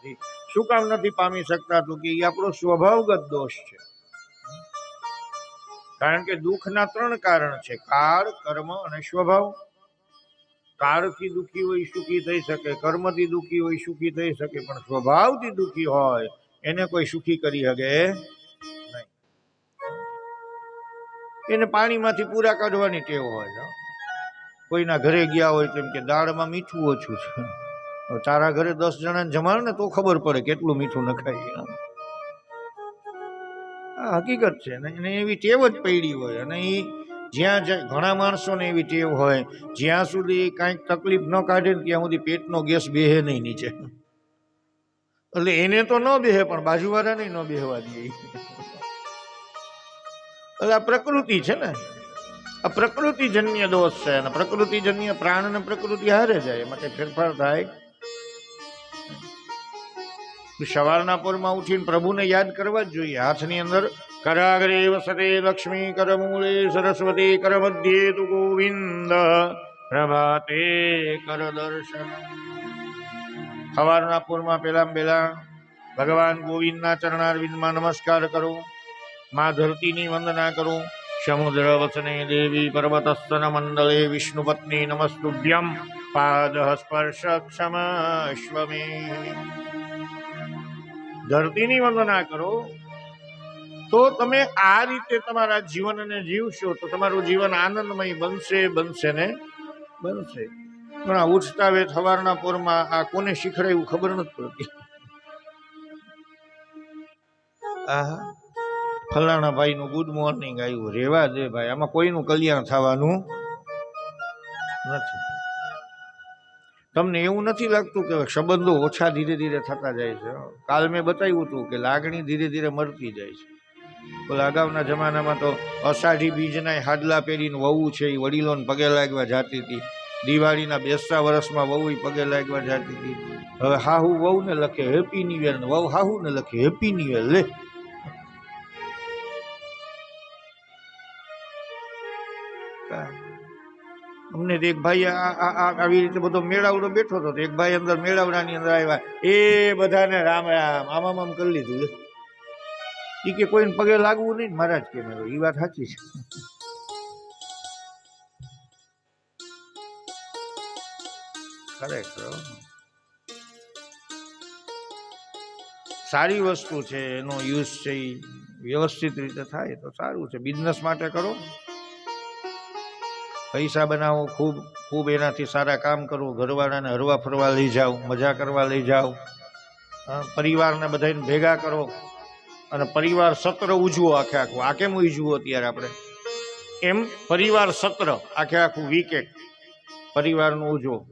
નથી. શું કામ નથી પામી શકતા તો કે એ આપણો સ્વભાવગત દોષ છે. કારણ કે દુઃખના ત્રણ કારણ છે. કાળ, કર્મ અને સ્વભાવ. કાળથી દુઃખી હોય સુખી થઈ શકે, કર્મથી દુઃખી હોય સુખી થઈ શકે, પણ સ્વભાવથી દુઃખી હોય એને કોઈ સુખી કરી શકે નહીં. એને પાણીમાંથી પૂરા કાઢવાની ટેવ હોય કોઈના ઘરે ગયા હોય તેમ કે દાળમાં મીઠું ઓછું છે. તારા ઘરે દસ જણાને જમાડ ને તો ખબર પડે કેટલું મીઠું નખાય આ હકીકત છે એને એવી ટેવ જ પડી હોય અને એ જ્યાં ઘણા માણસોને એવી ટેવ હોય, જ્યાં સુધી કાંઈક તકલીફ ન કાઢે ને ત્યાં સુધી પેટનો ગેસ બેહે નહીં નીચે. એટલે એને તો ન બેહે, પણ બાજુવાળાને ન બેહવા દે. એટલે આ પ્રકૃતિ છે ને, આ પ્રકૃતિજન્ય દોષ છે અને પ્રકૃતિજન્ય પ્રાણ અને પ્રકૃતિ હારે જાય, એમાં કઈ ફેરફાર થાય સવારના પોરમાં ઉઠીને પ્રભુને યાદ કરવા જ જોઈએ. હાથની અંદર કરાગરે વસતે લક્ષ્મી કરમૂલે સરસ્વતી કરમધ્યે તુ ગોવિંદ પ્રભાતે કર દર્શન. સવારના પોરમાં પેલા પેલા ભગવાન ગોવિંદના ચરણારવિંદમાં નમસ્કાર કરો, મા ધરતીની વંદના કરો, સમુદ્ર વસને દેવી પર્વતસ્તન મંડળે વિષ્ણુ પત્ની નમસ્તુભ્યમ, પાદ સ્પર્શ ક્ષમસ્વમે ધરતીની વંદના કરો. તો તમે આ રીતે તમારા જીવનને જીવશો તો તમારું જીવન આનંદમય બનશે બનશે ને? બનશે. પણ આ ઉઠતા વેત સવારના પોરમાં આ કોને શીખડાયું ખબર નથી પડતી. આહા. ફલાણા ભાઈનું ગુડ મોર્નિંગ આવ્યું. રેવા દે ભાઈ. આમાં કોઈનું કલ્યાણ થવાનું નથી. તમને એવું નથી લાગતું કે સંબંધો ઓછા ધીરે ધીરે થતા જાય છે? કાલ મેં બતાવ્યું હતું કે લાગણી ધીરે ધીરે મરતી જાય છે. ઓલા અગાઉના જમાનામાં તો અષાઢી બીજના હાડલા પહેરીને વહુ છે એ વડીલોને પગે લાગવા જાતી હતી. દિવાળીના બેસતા વર્ષમાં વહુ પગે લાગવા જાતી હતી. હવે હાહુ વહુને લખે હેપી ન્યુ યર ને વહુ હાહુને લખે હેપી ન્યુ યર લે. અમને તો એક ભાઈ આવી રીતે બધો મેળાવડો બેઠો હતો એક ભાઈ અંદર મેળાવડાની અંદર આવ્યા. એ બધાને રામ રામ આમ આમ કરી લીધું. એ કે કોઈને પગે લાગવું નહીં મહારાજ કે મેળો એ વાત સાચી છે. ખરેખર. સારી વસ્તુ છે, એનો યુઝ છે એ વ્યવસ્થિત રીતે થાય તો સારું છે. બિઝનેસ માટે કરો. પૈસા બનાવો, ખૂબ ખૂબ એનાથી સારા કામ કરો, ઘરવાળાને હરવા ફરવા લઈ જાઓ, મજા કરવા લઈ જાઓ. પરિવારને બધાને ભેગા કરો અને પરિવાર સત્ર ઉજવો આખે આખું. આ કેમ ઉજવો અત્યારે આપણે? એમ પરિવાર સત્ર આખે આખું વીકેન્ડ પરિવારનું ઉજવો?